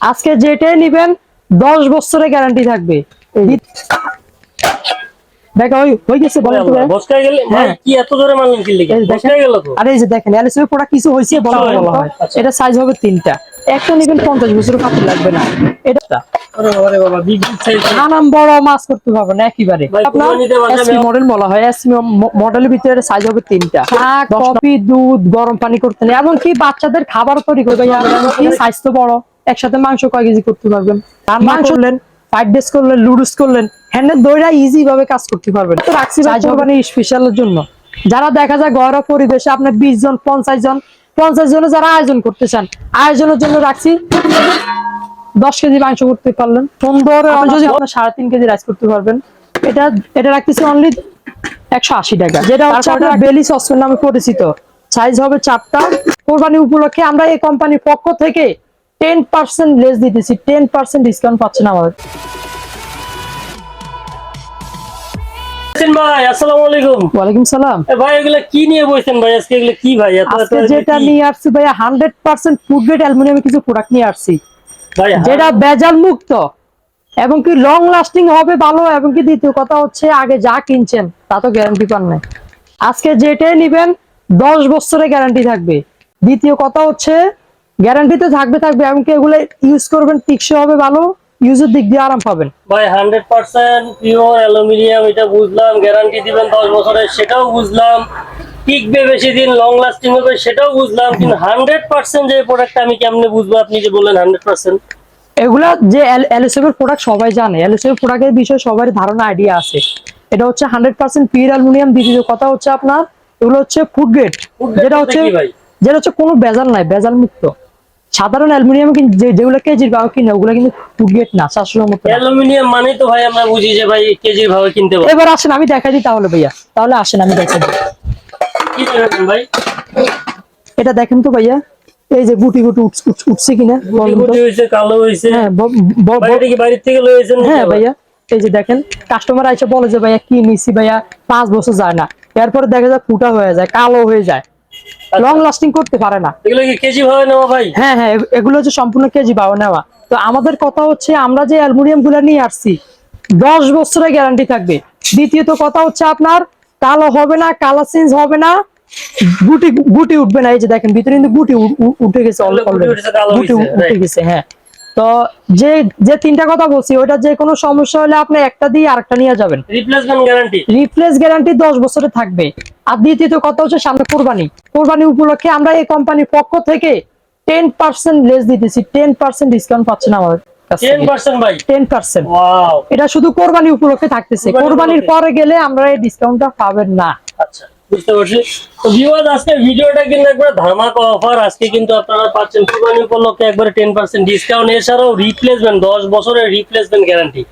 আজকে যেটাই নিবেন দশ বছরের গ্যারান্টি থাকবে। দেখা হয়ে গেছে বলেন তো বসকায় গেলে ভাই। কি এত জোরে মারলেন কি? লিখে বসকায় গেল তো? আরে এই যে দেখেন এলএসএ প্রোডাক্ট কিছু হয়েছে বলা হয়, বলা। এটা সাইজ হবে তিনটা। একটা নিবেন পঞ্চাশ বছর কাপড় লাগবে না। এটা আরে বাবা বাবা বিগ বিগ সাইজ নানান বড় মাছ করতে পারবে না একেবারে। আপনার এসপি মডেল বলা হয় এসপি মডেলের ভিতরে সাইজ হবে তিনটা। কফি দুধ গরম পানি করতে নেই। এমনকি বাচ্চাদের খাবার তৈরি করবে। এমনকি সাইজ তো বড়। একসাথে মাংস কয় কেজি করতে পারবেন? মাংস করলেন? ফ্রাইড রাইস করলেন লুডুস করলেন হ্যান্ডেল দইরা ইজি ভাবে কাজ করতে পারবেন। তো রাখছি সাইজ স্পেশালের জন্য। যারা দেখা যায় ঘরোয়া পরিবেশে আপনার বিশ জন পঞ্চাশ জন পঞ্চাশ জনে যারা আয়োজন করতে চান আয়োজনের জন্য রাখছি দশ কেজি মাংস করতে পারলেন। সুন্দর যদি আপনার সাড়ে তিন কেজি রাইস করতে পারবেন। এটা এটা রাখতেছি অনলি একশো আশি টাকা। যেটা হচ্ছে আপনার বেলি সসপেন নামে পরিচিত। সাইজ হবে চারটা। কোরবানি উপলক্ষে আমরা এই কোম্পানির পক্ষ থেকে টেন পার্সেন্ট লেস দিতেছি টেন পার্সেন্ট ডিসকাউন্ট পাচ্ছেন আমাদের। ভাই আসসালামু আলাইকুম। ওয়ালাইকুম সালাম। ভাই এগুলা কি নিয়ে বসেন ভাই? আজকে এগুলা কি ভাই? এত এত আজকে যেটা নিয়ে আসছি ভাইয়া হান্ড্রেড পার্সেন্ট ফুড গ্রেড অ্যালুমিনিয়ামের কিছু প্রোডাক্ট নিয়ে আসছি। ভাই যেটা বেজাল মুক্ত এবং কি লং লাস্টিং হবে ভালো এবং কি দ্বিতীয় কথা হচ্ছে আগে যা কিনছেন তা তো গ্যারান্টি পান আজকে যেটাই নিবেন দশ বছরের গ্যারান্টি থাকবে। দ্বিতীয় কথা হচ্ছে গ্যারান্টি তো থাকবে থাকবে। এবং কি এগুলো ইউজ করবেন টিকসই হবে ভালো ইউজের দিক দিয়ে আরাম পাবেন। ভাই হান্ড্রেড পার্সেন্ট পিওর অ্যালুমিনিয়াম এটা বুঝলাম গ্যারান্টি দিবেন দশ বছরের সেটাও বুঝলাম। টিকবে বেশি দিন লং লাস্টিং হবে সেটাও বুঝলাম। কিন্তু হান্ড্রেড পার্সেন্ট যে প্রোডাক্টটা আমি কেমনে বুঝব? আপনি যে বললেন হান্ড্রেড পার্সেন্ট এগুলা যে এলএসএফ এর প্রোডাক্ট সবাই জানে। এলএসএফ প্রোডাক্টের বিষয়ে সবার ধারণা আইডিয়া আছে। এটা হচ্ছে হান্ড্রেড পার্সেন্ট পিওর অ্যালুমিনিয়াম দ্বিতীয় কথা হচ্ছে আপনার এগুলো হচ্ছে ফুড গ্রেড যেটা হচ্ছে? যেটা হচ্ছে কোনো বেজাল নাই বেজাল মুক্ত। সাধারণ অ্যালুমিনিয়াম কিন্তু যেগুলো কেজির ভাবে কিনে ওগুলো কিন্তু ফুড গ্রেড না চারশোর মতো অ্যালুমিনিয়াম মানেই তো ভাই আমরা বুঝি যে ভাই কেজির ভাবে কিনতে পারব। এবার আসেন আমি দেখাই দিই তাহলে ভাইয়া। তাহলে আসেন আমি দেখাই দিই। কি দেখাবেন ভাই? এটা দেখেন তো ভাইয়া এই যে গুটি গুটি উঠছে- কিনা গুটি হয়েছে কালো হয়েছে। হ্যাঁ ব- ব- বাইরে ব- কি বাইরের থেকে লয়েছেন হ্যাঁ ভাইয়া। এই যে দেখেন কাস্টমার এসে বলে যে ভাইয়া কি নিছি ভাইয়া? পাঁচ বছর যায় না। এরপরে দেখা যায় ফুটা হয়ে যায় কালো হয়ে যায়। লং লাস্টিং করতে পারে না। এগুলো কি কেজি ভাবে নেওয়া ভাই? হ্যাঁ হ্যাঁ এগুলো হচ্ছে সম্পূর্ণ কেজি ভাবে নেওয়া। তো আমাদের কথা হচ্ছে আমরা যে অ্যালুমিনিয়ামগুলা নিয়ে আসছি দশ বছরের গ্যারান্টি থাকবে। দ্বিতীয়ত কথা হচ্ছে আপনার কালো হবে না কালার চেঞ্জ হবে না গুটি গুটি উঠবে না। এই যে দেখেন ভিতরে কিন্তু গুটি উঠে গেছে গুটি উঠে গেছে হ্যাঁ। তো যে যে তিনটা কথা বলছি ওটা যে কোনো সমস্যা হলে আপনি একটা দিয়ে আরেকটা নিয়ে যাবেন। রিপ্লেসমেন্ট গ্যারান্টি রিপ্লেস গ্যারান্টি দশ বছরে থাকবে। আর দ্বিতীয়ত কথা হচ্ছে সামনে কোরবানি। কোরবানি উপলক্ষে আমরা এই কোম্পানির পক্ষ থেকে টেন পার্সেন্ট লেস দিতেছি। টেন পার্সেন্ট ডিসকাউন্ট পাচ্ছেন আমাদের টেন পার্সেন্ট ভাই? টেন পার্সেন্ট ওয়াও এটা শুধু কোরবানি উপলক্ষে থাকতেছে। কোরবানি কোরবানির পরে গেলে আমরা এই ডিসকাউন্টটা পাবেন না। আচ্ছা। বুঝতে পারছি। তো ভিউয়ার্স আজকে ভিডিওটা কিন্তু একবার ধামাকা অফার আজকে কিন্তু আপনারা পাচ্ছেন কুরবানি উপলক্ষে একবারে টেন পার্সেন্ট ডিসকাউন্ট এছাড়াও রিপ্লেসমেন্ট দশ বছরের রিপ্লেসমেন্ট গ্যারান্টি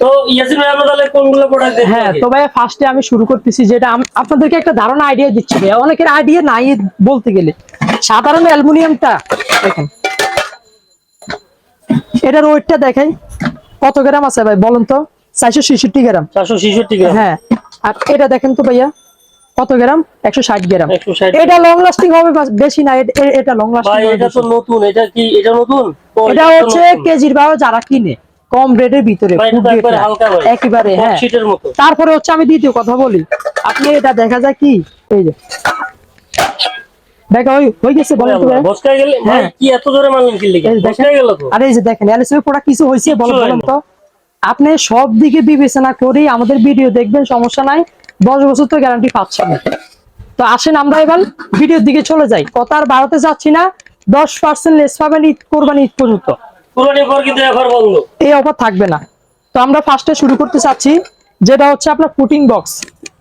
তো ইয়াসিন ভাই আমরা তাহলে কোনগুলো প্রোডাক্ট দেখব হ্যাঁ তো ভাই ফার্স্টে আমি শুরু করতেছি যেটা আপনাদেরকে একটা ধারণা আইডিয়া দিচ্ছি ভাই অনেকের আইডিয়া নাই বলতে গেলে। সাধারণ অ্যালুমিনিয়ামটা দেখেন। এটার ওয়েটটা দেখাই। কত গ্রাম আছে ভাই বলুন তো? চারশো ছেষট্টি গ্রাম। চারশো ছেষট্টি গ্রাম। হ্যাঁ। আর এটা দেখেন তো ভাইয়া। কত গ্রাম? একশো ষাট গ্রাম। এটা লং লাস্টিং হবে বেশি না এটা লং লাস্টিং ভাই এটা তো নতুন এটা কি এটা নতুন? এটা হচ্ছে কেজির যারা কিনে কম রেটের ভিতরে একবারে হ্যাঁ। তারপরে হচ্ছে আমি দ্বিতীয় কথা বলি আপনি এটা দেখা যায় কি এই যে দেখা হয়ে গেছে বলেন তো ভাই? গেলে ভাই হ্যাঁ। কি এত জোরে কি গেল তো। আরে এই যে দেখেন এলএসএ কিছু হয়েছে বলেন। তো। আপনি সব দিকে বিবেচনা করেই আমাদের ভিডিও দেখবেন সমস্যা নাই। দশ বছর তো গ্যারান্টি পাচ্ছেন তো আসেন আমরা এবার ভিডিওর দিকে চলে যাই। কথা আর বাড়াতে যাচ্ছি না দশ পার্সেন্ট লেস পাবেন ঈদ কোরবানি ঈদ পর্যন্ত। এই অফার থাকবে না। তো আমরা ফার্স্টে শুরু করতে চাচ্ছি যেটা হচ্ছে আপনার পুটিং বক্স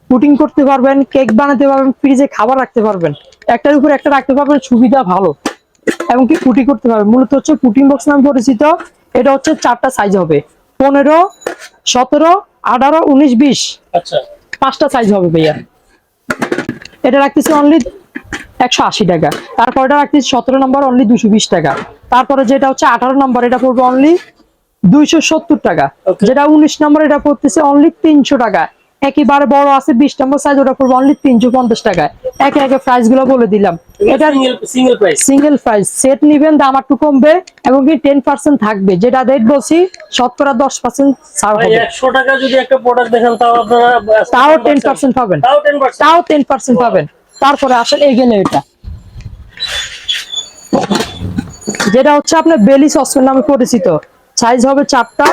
পুটিং করতে পারবেন কেক বানাতে পারবেন ফ্রিজে খাবার রাখতে পারবেন। একটার উপর একটা রাখতে পারবেন সুবিধা ভালো। এবং কি পুটি করতে পারবেন? মূলত হচ্ছে পুটিং বক্স নামে পরিচিত। এটা হচ্ছে চারটা সাইজ হবে। পনেরো সতেরো আঠারো উনিশ বিশ। আচ্ছা। পাঁচটা সাইজ হবে ভাইয়া। এটা রাখতেছি অনলি একশো আশি টাকা। তারপর এটা রাখতেছি সতেরো নম্বর অনলি দুশো বিশ টাকা। তারপরে যেটা হচ্ছে আঠারো নম্বর এটা পড়বে অনলি দুইশো সত্তর টাকা। যেটা উনিশ নম্বর এটা পড়তেছে অনলি তিনশো টাকা। একেবারে বড় আছে বিশ নম্বর সাইজ ওটা পড়বে অনলি তিনশো পঞ্চাশ টাকায়। একে একে প্রাইসগুলো বলে দিলাম। এটা single price single price set নিবেন দাম একটু কমবে এবং কি টেন পার্সেন্ট থাকবে। যেটা রেট বলছি শতকরা দশ পার্সেন্ট ছাড় হবে। একশো টাকা যদি একটা প্রোডাক্ট দেখেন তাও আপনারা তাও টেন পার্সেন্ট পাবেন। তাও টেন পার্সেন্ট তাও টেন পার্সেন্ট পাবেন। তারপরে আসেন এই গেলে এটা। যেটা হচ্ছে আপনার বেলি সসপেন নামে পরিচিত। সাইজ হবে চারটা।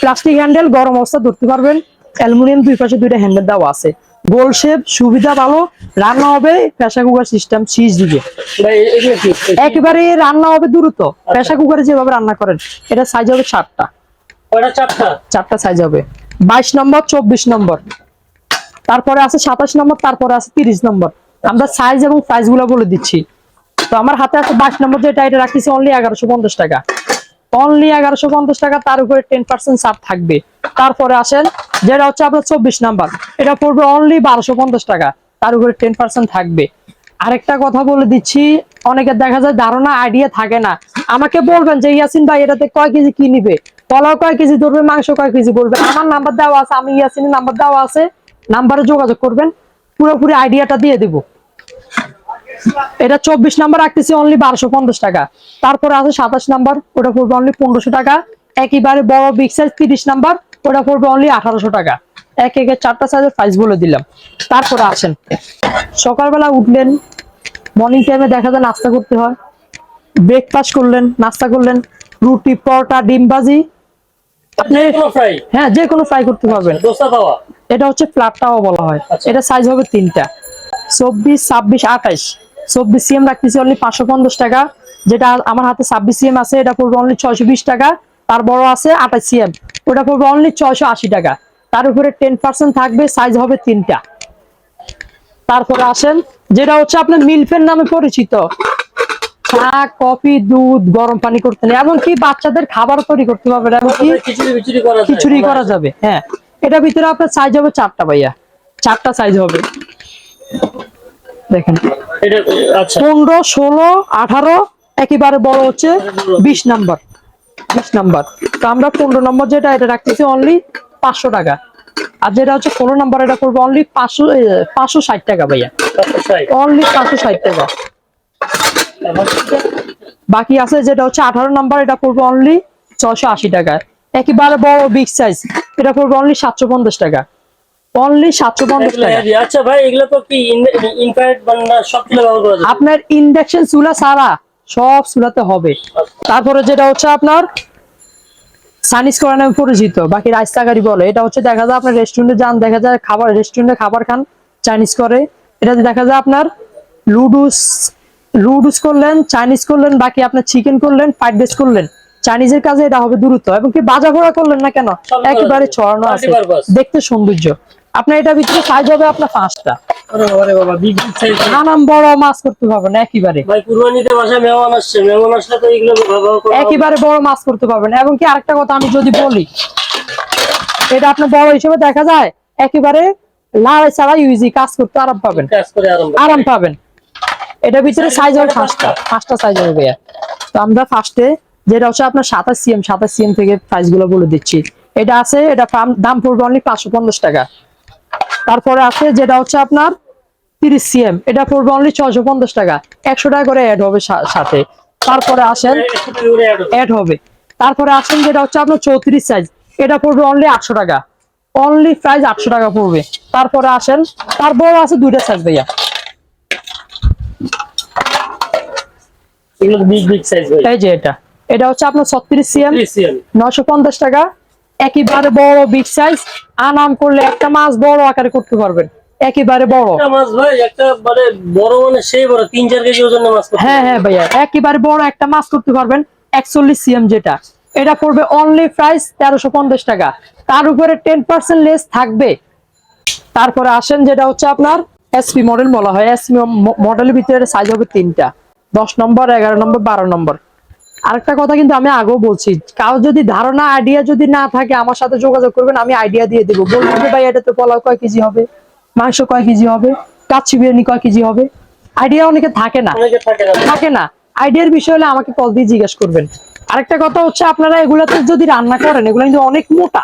প্লাস্টিক হ্যান্ডেল গরম অবস্থা ধরতে পারবেন। অ্যালুমিনিয়াম দুই পাশে দুইটা হ্যান্ডেল দেওয়া আছে। গোল শেপ সুবিধা ভালো রান্না হবে প্রেসার কুকার সিস্টেম সিজ দিবে। ভাই এগুলো কি? একেবারে রান্না হবে দ্রুত। প্রেসার কুকারে যেভাবে রান্না করেন এটা সাইজ হবে চারটা? চারটা সাইজ হবে। বাইশ নম্বর চব্বিশ নম্বর। তারপরে আছে সাতাশ নম্বর তারপরে আছে তিরিশ নম্বর। আমরা সাইজ এবং প্রাইসগুলো বলে দিচ্ছি। তো আমার হাতে আছে বাইশ নম্বর যেটা এটা রাখিছি অনলি এগারোশো পঞ্চাশ টাকা। অনলি এগারোশো পঞ্চাশ টাকা তার উপরে টেন পার্সেন্ট ছাড় থাকবে। তারপরে আসেন যেটা হচ্ছে আপনার চব্বিশ নাম্বার। এটা পড়বে অনলি বারোশো টাকা। তার উপরে টেন পার্সেন্ট থাকবে। আরেকটা কথা বলে দিচ্ছি অনেকের দেখা যায় ধারণা আইডিয়া থাকে না। আমাকে বলবেন যে, ইয়াসিন ভাই, এটাতে কয় কেজি কি নিবে? পোলাও কয় কেজি ধরবে, মাংস কয় কেজি বলবে? আমার নাম্বার দেওয়া আছে, আমি ইয়াসিনের নাম্বার দেওয়া আছে। নাম্বারে যোগাযোগ করবেন, পুরোপুরি আইডিয়াটা দিয়ে দিব। এটা চব্বিশ নাম্বার, রাখতেছি অনলি বারোশো পঞ্চাশ টাকা। তারপরে আছে সাতাশ নাম্বার, ওটা পড়বে অনলি পনেরোশো টাকা। একেবারে বড় বিগ সাইজ তিরিশ নাম্বার। ওটা পড়বে অনলি আঠারোশো টাকা। এক একে চারটা সাইজের প্রাইস বলে দিলাম। তারপরে আসেন। সকালবেলা উঠলেন মর্নিং টাইমে দেখা যায় নাস্তা করতে হয়। ব্রেকফাস্ট করলেন নাস্তা করলেন রুটি পরোটা ডিম ভাজি। হ্যাঁ যে কোনো ফ্রাই করতে পারবেন। এটা হচ্ছে ফ্ল্যাটটাও বলা হয়। আচ্ছা। এটা সাইজ হবে তিনটা। চব্বিশ ছাব্বিশ আঠাইশ। চব্বিশ সিএম রাখতেছি অনলি পাঁচশো পঞ্চাশ টাকা। যেটা আমার হাতে ছাব্বিশ সিএম আছে এটা পড়বে অনলি ছয়শো বিশ টাকা। তার বড় আছে আঠাশ সিএম ওটা পড়বে অনলি ছয়শো আশি টাকা। তার উপরে টেন পার্সেন্ট থাকবে সাইজ হবে তিনটা। তারপরে আসেন যেটা হচ্ছে আপনার মিল্ফের নামে পরিচিত। চা কফি দুধ গরম পানি করতে নেই এমনকি বাচ্চাদের খাবার তৈরি করতে পারবেন এমনকি খিচুড়ি করা যায়। খিচুড়ি করা যাবে হ্যাঁ। এটা ভিতরে আপনার সাইজ হবে চারটা ভাইয়া। চারটা সাইজ হবে। দেখেন। আচ্ছা। পনেরো ষোলো আঠারো একেবারে বড় হচ্ছে বিশ নাম্বার। বিশ নাম্বার। তো আমরা পনেরো নম্বর যেটা এটা রাখতেছি অনলি পাঁচশো টাকা। আর যেটা হচ্ছে ষোলো নাম্বার এটা করব অনলি পাঁচশো পাঁচশো ষাট টাকা ভাইয়া। অনলি পাঁচশো ষাট টাকা। বাকি আছে যেটা হচ্ছে আঠারো নাম্বার এটা পড়বে অনলি ছশো আশি টাকা। একেবারে বড় বিগ সাইজ এটা পড়বে অনলি সাতশো পঞ্চাশ টাকা। অনলি সাতশো পঞ্চাশ টাকা। আচ্ছা ভাই এগুলো তো কি আপনার ইন্ডাকশন চুলা সারা সব চুলাতে হবে। তারপরে যেটা হচ্ছে আপনার সানিস করা নামে পরিচিত বাকি রাইস তাকারি বলে। এটা হচ্ছে দেখা যায় আপনার রেস্টুরেন্টে যান দেখা যায় খাবার রেস্টুরেন্টে খাবার খান চাইনিজ করে এটাতে দেখা যায় আপনার লুডুস লুডুস করলেন চাইনিজ করলেন বাকি আপনার চিকেন করলেন ফ্রাইড রাইস করলেন। চাইনিজের কাজে এটা হবে দ্রুত এবং কি বাজা ভরা করলেন না কেন? একেবারে ছড়ানো আছে। দেখতে সৌন্দর্য। আপনার এটা ভিতরে সাইজ হবে আপনার পাঁচটা। বড় মাছ করতে পারবেন একেবারে। একেবারে বড় মাছ করতে পারবেন। এবং কি আরেকটা কথা আমি যদি বলি এটা আপনার বড় হিসেবে দেখা যায় একেবারে লাড়াই ছাড়া ইউজি কাজ করতে আরাম পাবেন। কাজ করে আরাম পাবেন। এটা ভিতরে সাইজ হবে পাঁচটা। পাঁচটা। সাইজ হবে তো আমরা ফার্স্টে যেটা হচ্ছে আপনার সাতাশ সিএম সাতাশ সিএম থেকে প্রাইসগুলো বলে দিচ্ছি। এটা আছে এটা দাম পড়বে অনলি পাঁচশো পঞ্চাশ টাকা। তারপরে আছে যেটা হচ্ছে আপনার তিরিশ সিএম। এটা পড়বে অনলি ছয়শো পঞ্চাশ টাকা। একশো টাকা করে অ্যাড হবে সাথে। তারপরে আসেন। অ্যাড হবে। তারপরে আসেন যেটা হচ্ছে আপনার চৌত্রিশ সাইজ এটা পড়বে অনলি আটশো টাকা। অনলি প্রাইস আটশো টাকা পড়বে। তারপরে আসেন তারপর আছে দুইটা সাইজ ভাইয়া। এই যে এটা। এটা হচ্ছে আপনার ছত্রিশ সিএম 30 নশো পঞ্চাশ টাকা। একেবারে বড় বিগ সাইজ আনাম করলে একটা মাছ বড় আকারে করতে পারবেন। একেবারে বড়। মাছ ভাই একটা মানে বড় মানে সেই বড় তিন চার কেজি ওজনের মাছ হ্যাঁ হ্যাঁ ভাইয়া একেবারে বড় একটা মাছ করতে পারবেন একচল্লিশ সিএম যেটা। এটা পড়বে অনলি প্রাইস তেরোশো পঞ্চাশ টাকা। তার উপরে টেন পার্সেন্ট লেস থাকবে। তারপরে আসেন যেটা হচ্ছে আপনার এসপি মডেল বলা হয়। এসপি মডেলের ভিতরে সাইজ হবে তিনটা। দশ নম্বর এগারো নম্বর বারো নম্বর। আরেকটা কথা কিন্তু আমি আগেও বলছি কারও যদি ধারণা আইডিয়া যদি না থাকে আমার সাথে যোগাযোগ করবেন আমি আইডিয়া দিয়ে দেবো। বলবেন যে ভাই এটাতে পোলাও কয় কেজি হবে? মাংস কয় কেজি হবে? কাচ্ছি বিরিয়ানি কয় কেজি হবে? আইডিয়া অনেকে থাকে না। থাকে না। আইডিয়ার বিষয় হলে আমাকে কল দিয়ে জিজ্ঞেস করবেন। আরেকটা কথা হচ্ছে আপনারা এগুলাতে যদি রান্না করেন এগুলো কিন্তু অনেক মোটা।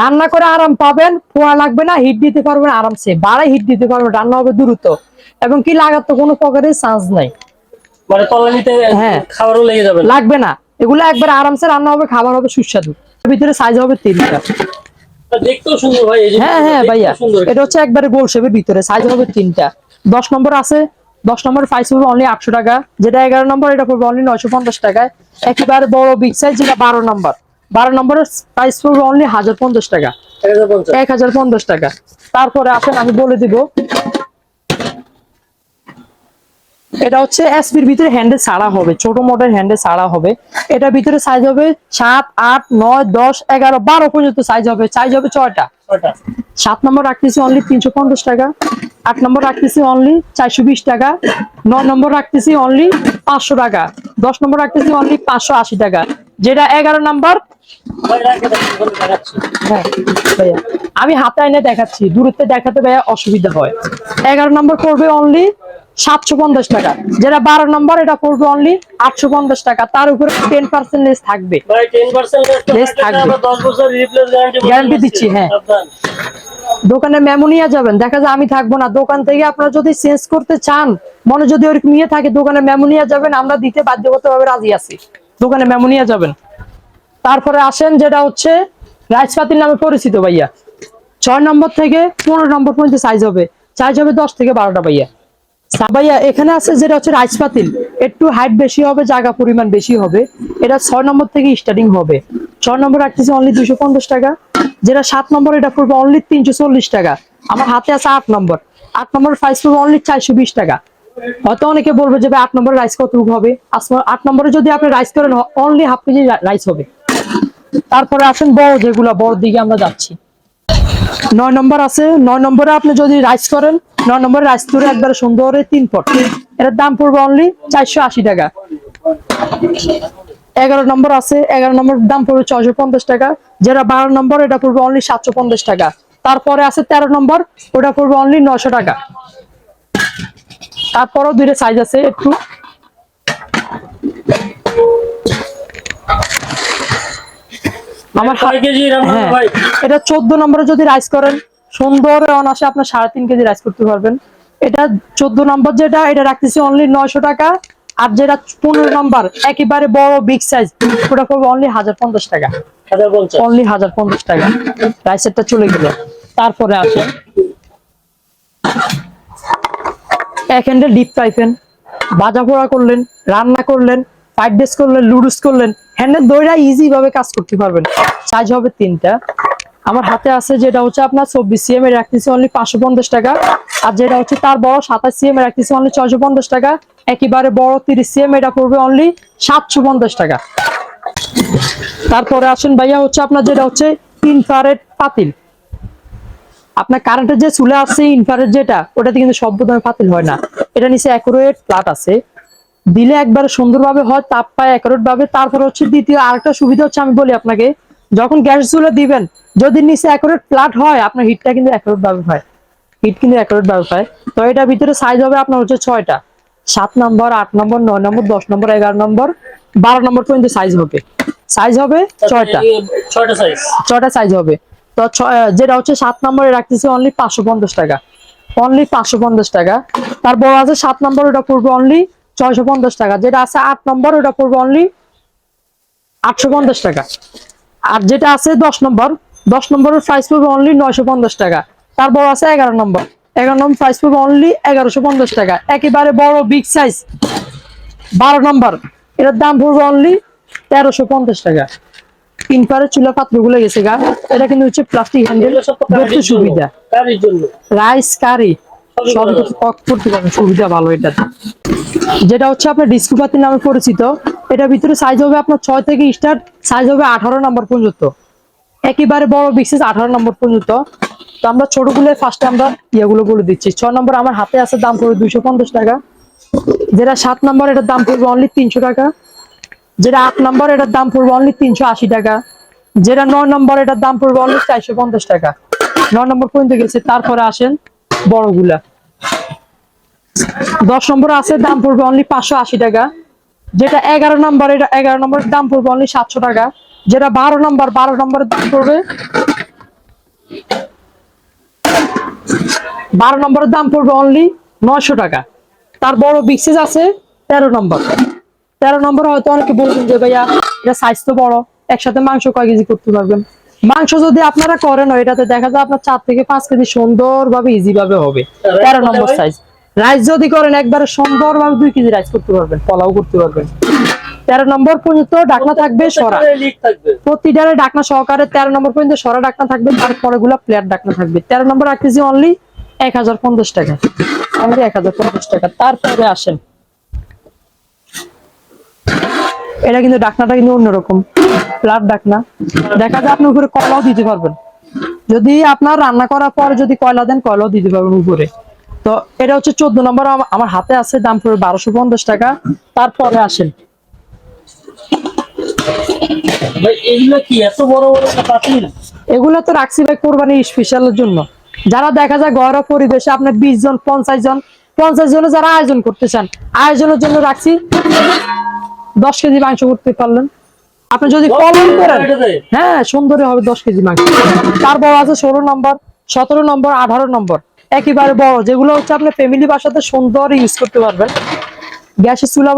রান্না করে আরাম পাবেন পোড়া লাগবে না হিট দিতে পারবেন আরামসে। বাড়াই হিট দিতে পারবেন রান্না হবে দ্রুত। এবং কি লাগার তো কোনো প্রকারের চান্স নাই। মানে তলানিতে হ্যাঁ। খাবারও লেগে যাবে লাগবে না। এগুলো একবার আরামসে রান্না হবে খাবার হবে সুস্বাদু। ভিতরে সাইজ হবে তিনটা দেখতেও সুন্দর ভাই হ্যাঁ হ্যাঁ ভাইয়া। এটা হচ্ছে একবারে গোল শেপের ভিতরে সাইজ হবে তিনটা। দশ নম্বর আছে। দশ নম্বর প্রাইস পড়বে অনলি আটশো টাকা। যেটা এগারো নম্বর এটা পড়বে অনলি নয়শো পঞ্চাশ টাকায়। একেবারে বড় বিগ সাইজ যেটা বারো নম্বর। বারো নম্বরের প্রাইস পড়বে অনলি হাজার পঞ্চাশ টাকা। এক হাজার পঞ্চাশ। এক হাজার পঞ্চাশ টাকা। তারপরে আসেন আমি বলে দিব এটা হচ্ছে এসপির ভিতরে হ্যান্ডে ছাড়া হবে ছোট মডেল হ্যান্ডে ছাড়া হবে। এটার ভিতরে সাইজ হবে সাত আট নয় দশ এগারো বারো পর্যন্ত সাইজ হবে। সাইজ হবে ছয়টা। সাত নম্বর রাখতেছি অনলি তিনশো পঞ্চাশ টাকা। আট নম্বর রাখতেছি অনলি চারশো বিশ টাকা। নয় নম্বর রাখতেছি অনলি পাঁচশো টাকা। দশ নম্বর রাখতেছি অনলি পাঁচশো আশি টাকা। যেটা এগারো নম্বর। হ্যাঁ আমি হাতে এনে দেখাচ্ছি। দূরত্বে দেখাতে ভাইয়া অসুবিধা হয়। এগারো নম্বর করবে অনলি সাতশো পঞ্চাশ টাকা। যেটা বারো নম্বর এটা পড়বে অনলি আটশো পঞ্চাশ টাকা। তার উপরে টেন পার্সেন্ট লেস থাকবে। ভাই 10% less তো Less থাকবে, থাকবে। আমরা 10 বছর replace guarantee বলে Guarantee দিচ্ছি, হ্যাঁ। দোকানে মেমো নিয়ে যাবেন। দেখা যায় আমি থাকব না। দোকান থেকে আপনারা যদি চেঞ্জ করতে চান মনে যদি ওরকম নিয়ে থাকে দোকানে মেমো নিয়ে যাবেন। আমরা দিতে বাধ্যগত ভাবে রাজি আছি। দোকানে মেমো নিয়ে যাবেন। তারপরে আসেন যেটা হচ্ছে রাইস পাতিল নামে পরিচিত ভাইয়া। ছয় নম্বর থেকে পনেরো নম্বর পর্যন্ত সাইজ হবে। সাইজ হবে দশ থেকে বারোটা ভাইয়া। ভাইয়া, এখানে আছে যেটা হচ্ছে রাইস পাতিল। একটু হাইট বেশি হবে, জায়গা পরিমাণ বেশি হবে। এটা ছয় নম্বর থেকে স্টার্টিং হবে। ছয় নম্বর রাখতেছি অনলি দুশো পঞ্চাশ টাকা। যেটা সাত নম্বর, এটা পড়বে অনলি তিনশো চল্লিশ টাকা। আমার হাতে আছে আট নম্বর। আট নম্বর প্রাইস পড়বে অনলি চারশো বিশ টাকা। হয়তো অনেকে বলবে যে আট নম্বর রাইস কতটুকু হবে? আট নম্বরে যদি আপনি রাইস করেন অনলি হাফ কেজি রাইস হবে। তারপরে আসেন বড় যেগুলো, বড় দিকে আমরা যাচ্ছি। নয় নম্বর আছে, নয় নম্বরে আপনি যদি রাইস করেন, নয় নম্বরে রাইস করে একবারে সুন্দর তিন পট। এটার দাম পড়বে অনলি চারশো আশি টাকা। এগারো নম্বর আছে, এগারো নম্বর দাম পড়বে ছয়শো পঞ্চাশ টাকা। যেটা বারো নম্বর, এটা পড়বে অনলি সাতশো পঞ্চাশ টাকা। তারপরে আছে তেরো নম্বর, ওটা পড়বে অনলি নশো টাকা। তারপরও দুইটা সাইজ আছে, একটু আমার হ্যাঁ। এটা চোদ্দ নম্বরে যদি রাইস করেন সুন্দর অনাসে আপনার সাড়ে তিন কেজি রাইস করতে পারবেন। এটা চোদ্দ নম্বর যেটা এটা রাখতেছি অনলি নয়শো টাকা। আর যেটা পনেরো নম্বর একেবারে বড় বিগ সাইজ ওটা পড়বে অনলি হাজার পঞ্চাশ টাকা। অনলি হাজার পঞ্চাশ টাকা। রাইসেরটা চলে গেল। তারপরে আসেন। এক হ্যান্ডেল ডিপ পাইপেন ভাজা পোড়া করলেন রান্না করলেন ফ্রাইড রাইস করলেন লুডুস করলেন হ্যান্ডেল দইরা ইজি ভাবে কাজ করতে পারবেন। সাইজ হবে তিনটা। আমার হাতে আছে যেটা হচ্ছে আপনার চব্বিশ সিএম এর, রাখতেছি অনলি পাঁচশো পঞ্চাশ টাকা। আর যেটা হচ্ছে তার বড় সাতাশ সিএম এর, রাখতেছি অনলি ছয়শো পঞ্চাশ টাকা। একেবারে বড় তিরিশ সিএম এটা পড়বে অনলি সাতশো পঞ্চাশ টাকা। তারপরে আসেন ভাইয়া হচ্ছে আপনার যেটা হচ্ছে ইনফ্রারেড পাতিল। আপনার কারেন্টের যে চুলে আছে ইনফ্রারেড যেটা, ওটাতে কিন্তু সব ধরনের পাতিল হয় না। এটা নিচে অ্যাকুরেট প্লাট আছে। দিলে একবারে সুন্দরভাবে হয় তাপ পায় অ্যাকুরেট ভাবে। তারপর হচ্ছে দ্বিতীয় আরেকটা সুবিধা হচ্ছে আমি বলি আপনাকে যখন গ্যাস চুলে দিবেন যদি নিচে অ্যাকুরেট প্লাট হয় আপনার হিটটা কিন্তু অ্যাকুরেট ভাবে হয়। হিট কিন্তু অ্যাকুরেট ভাবে হয় তো এটার ভিতরে সাইজ হবে আপনার হচ্ছে ছয়টা। সাত নম্বর আট নম্বর নয় নম্বর দশ নম্বর এগারো নম্বর বারো নম্বর পর্যন্ত সাইজ হবে। সাইজ হবে ছয়টা। ছয়টা সাইজ ছয়টা সাইজ হবে। তো যেটা হচ্ছে সাত নম্বরে রাখতেছি অনলি পাঁচশো পঞ্চাশ টাকা। অনলি পাঁচশো পঞ্চাশ টাকা। তারপর আছে সাত নম্বর ওটা পড়বে অনলি ছয়শো পঞ্চাশ টাকা। যেটা আছে আট নম্বর ওটা পড়বে অনলি আটশো পঞ্চাশ টাকা। আর যেটা আছে দশ নম্বর দশ নম্বরের প্রাইস পড়বে অনলি নয়শো পঞ্চাশ টাকা। তারপর আছে এগারো নম্বর। এগারো নম্বর প্রাইস পড়বে অনলি এগারোশো পঞ্চাশ টাকা। একেবারে বড় বিগ সাইজ বারো নম্বর। এটার দাম পড়বে অনলি তেরোশো পঞ্চাশ টাকা। ইনফারের চুলা পাত্রগুলো গেছে গা। এটা কিন্তু হচ্ছে প্লাস্টিক হ্যান্ডেল ধরতে সুবিধা। Rice curry. সব করতে পারবেন সুবিধা ভালো এটাতে। যেটা হচ্ছে আপনার ডিস্কো পাতি নামে পরিচিত। এটার ভিতরে সাইজ হবে আপনার ছয় থেকে স্টার্ট সাইজ হবে আঠারো নম্বর পর্যন্ত। একেবারে বড় বিশেষ আঠারো নম্বর পর্যন্ত। তো আমরা ছোটগুলো ফার্স্টে আমরা ইয়েগুলো বলে দিচ্ছি। ছয় নম্বর আমার হাতে আছে, দাম পড়বে দুইশো পঞ্চাশ টাকা। যেটা সাত নম্বর এটার দাম পড়বে অনলি তিনশো টাকা। যেটা আট নম্বর এটার দাম পড়বে অনলি তিনশো আশি টাকা। যেটা নয় নম্বর এটার দাম পড়বে অনলি চারশো পঞ্চাশ টাকা। নয় নম্বর পর্যন্ত গেছে, তারপরে আসেন বড়গুলা। দশ নম্বর আছে দাম পড়বে অনলি পাঁচশো আশি টাকা। যেটা এগারো নম্বর এটা এগারো নম্বরের দাম পড়বে অনলি সাতশো টাকা। যেটা বারো নম্বর বারো নম্বরের দাম পড়বে বারো নম্বরের দাম পড়বে অনলি নয়শো টাকা। তার বড় বিক্সেস আছে তেরো নম্বর। তেরো নম্বর হয়তো অনেকে বলবেন যে ভাইয়া এটা সাইজ তো বড় একসাথে মাংস কয় কেজি করতে পারবেন? মাংস যদি আপনারা করেন এটাতে দেখা যায় আপনার চার থেকে পাঁচ কেজি সুন্দর ভাবে ইজি ভাবে হবে। তেরো নম্বর সাইজ রাইস যদি করেন একবারে সুন্দর ভাবে দুই কেজি রাইস করতে পারবেন পোলাও করতে পারবেন। তেরো নম্বর পর্যন্ত ডাকনা থাকবে সরা। প্রতিটারে ডাকনা সহকারে তেরো নম্বর পর্যন্ত সরা ডাকনা থাকবে তারপরে গুলা প্লেয়ার ডাকনা থাকবে। তেরো নম্বর রাখতেছি অনলি এক হাজার পঞ্চাশ টাকা। অনলি এক হাজার পঞ্চাশ টাকা। তারপরে আসেন। এটা কিন্তু ডাকনাটা কিন্তু অন্যরকম। প্লাট ডাকনা। দেখা যায় আপনি উপরে কয়লাও দিতে পারবেন। যদি আপনার রান্না করার পর যদি কয়লা দেন কয়লাও দিতে পারবেন উপরে। তো এটা হচ্ছে চোদ্দ নম্বর আমার হাতে আছে দাম পড়বে বারোশো পঞ্চাশ টাকা। তারপরে আসেন। এগুলো তো রাখছি ভাই স্পেশালের জন্য। যারা দেখা যায় ঘরোয়া পরিবেশে আপনার বিশ জন পঞ্চাশ জন পঞ্চাশ জনে যারা আয়োজন করতে চান আয়োজনের জন্য রাখছি দশ কেজি মাংস করতে পারলেন। আপনি যদি কলম করেন হ্যাঁ সুন্দরই হবে দশ কেজি মাংস। তারপর আছে ষোলো নম্বর সতেরো নম্বর আঠারো নম্বর। একেবারে বড় যেগুলো হচ্ছে আপনি ফ্যামিলি বাসাতে সুন্দর ইউজ করতে পারবেন। চুলা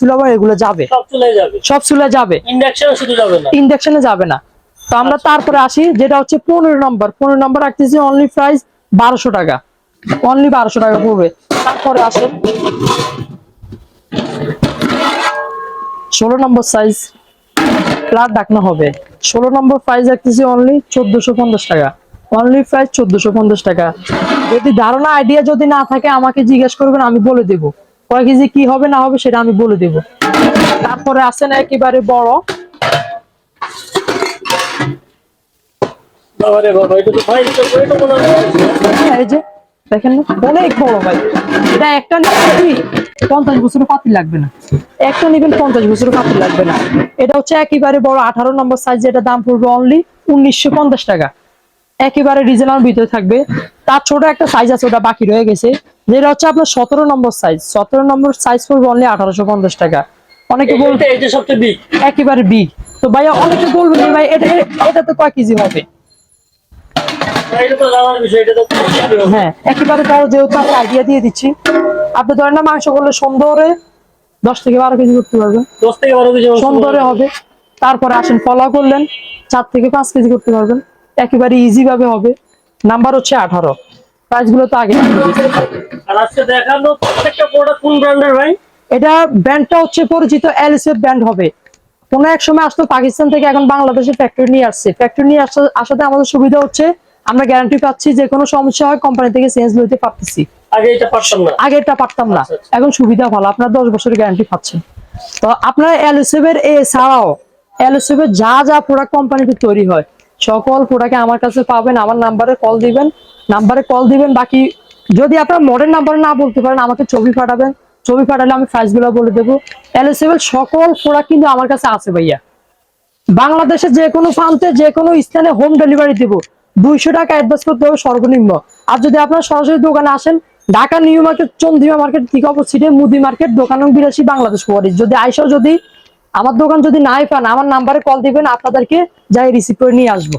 চুলা এগুলো যাবে। সব চলে যাবে। সব চুলা যাবে। ইন্ডাকশন শুধু যাবে না। ইন্ডাকশনে যাবে না। তো আমরা তারপরে আসি যেটা হচ্ছে পনেরো নম্বর। পনেরো নম্বর রাখতেছি অনলি প্রাইস বারোশো টাকা। অনলি বারোশো টাকা পড়বে। তারপরে আসেন। ষোলো নম্বর সাইজ প্লাট ডাকনা হবে। ষোলো নম্বর প্রাইস রাখতেছি অনলি চোদ্দশো পঞ্চাশ টাকা। অনলি প্রাইস চোদ্দশো পঞ্চাশ টাকা। যদি ধারণা আইডিয়া যদি না থাকে আমাকে জিজ্ঞেস করবেন আমি বলে দেবো। কয় কেজি কি হবে না হবে সেটা আমি বলে দেবো। তারপরে আসেন একেবারে বড়। ভাই হয়। এই যে দেখেন না অনেক বড় ভাই। এটা একটা নিবি পঞ্চাশ বছরের লাগবে না। একটা নিবেন পঞ্চাশ বছরের লাগবে না। এটা হচ্ছে একেবারে বড় আঠারো নম্বর সাইজ এটা দাম পড়বে অনলি উনিশশো পঞ্চাশ টাকা। একেবারে রিজনাল ভিতরে থাকবে। তার ছোট একটা সাইজ আছে ওটা বাকি রয়ে গেছে। যেটা হচ্ছে আপনার সতেরো নম্বর সাইজ সতেরো নম্বর সাইজ পড়বে অনলি আঠারোশো পঞ্চাশ টাকা। অনেকে বলবে এটা সবচেয়ে বিগ একেবারে বিগ তো ভাইয়া অনেকে বলবে ভাই এটা এটা তো কয় কেজি হবে। হ্যাঁ একেবারে বড় যেহেতু আমি আইডিয়া দিয়ে দিচ্ছি। আপনি ধরেন না মাংস করলে সুন্দরে দশ থেকে বারো কেজি করতে পারবেন। দশ থেকে বারো কেজি মাংস সুন্দরে হবে। তারপরে আসেন ফলা করলেন চার থেকে পাঁচ কেজি করতে পারবেন। একেবারে ইজি ভাবে হবে। নাম্বার হচ্ছে আঠারো। প্রাইসগুলো তো আগে দিয়ে দিয়েছি। আর আজকে দেখানো প্রত্যেকটা প্রোডাক্ট কোন ব্র্যান্ডের ভাই? এটা ব্র্যান্ডটা হচ্ছে পরিচিত এলএসএফ ব্র্যান্ড হবে। কোনো এক সময় আসতো পাকিস্তান থেকে এখন বাংলাদেশে ফ্যাক্টরি নিয়ে আসছে। ফ্যাক্টরি নিয়ে আসাতে আমাদের সুবিধা হচ্ছে। আমরা গ্যারান্টি পাচ্ছি যে কোনো সমস্যা হয় কোম্পানি থেকে চেঞ্জ নিতে পারতেছি। আগে এটা পারতাম না। আগে এটা পারতাম না। আচ্ছা, আচ্ছা। এখন সুবিধা ভালো। আপনার দশ বছরের গ্যারান্টি পাচ্ছেন। তো আপনার এলএসএফ এর এছাড়াও এলএসএফ এর যা যা প্রোডাক্ট কোম্পানিতে তৈরি হয় সকল প্রোডাক্ট আমার কাছে পাবেন, আমার নাম্বারে কল দিবেন নাম্বারে কল দিবেন, বাকি যদি আপনার মডেল নাম্বার না বলতে পারেন, আমাকে ছবি পাঠাবেন, ছবি পাঠালে আমি প্রাইসগুলো বলে দেবো। এলএসএফ সকল প্রোডাক্ট কিন্তু আমার কাছে আছে ভাইয়া। বাংলাদেশের যে কোনো প্রান্তে, যে কোনো স্থানে হোম ডেলিভারি দিব। দুইশো টাকা অ্যাডভান্স করতে হবে সর্বনিম্ন। আর যদি আপনারা সরাসরি দোকানে আসেন, Dhaka new market, Chandrima market ঠিক অপোজিটে মুদি মার্কেট, দোকান বিরাশি বাংলাদেশ পরে যদি আইসাও যদি আমার দোকান যদি নাই পান, আমার নাম্বারে কল দিবেন, আপনাদেরকে যাই রিসিভ করে নিয়ে আসব।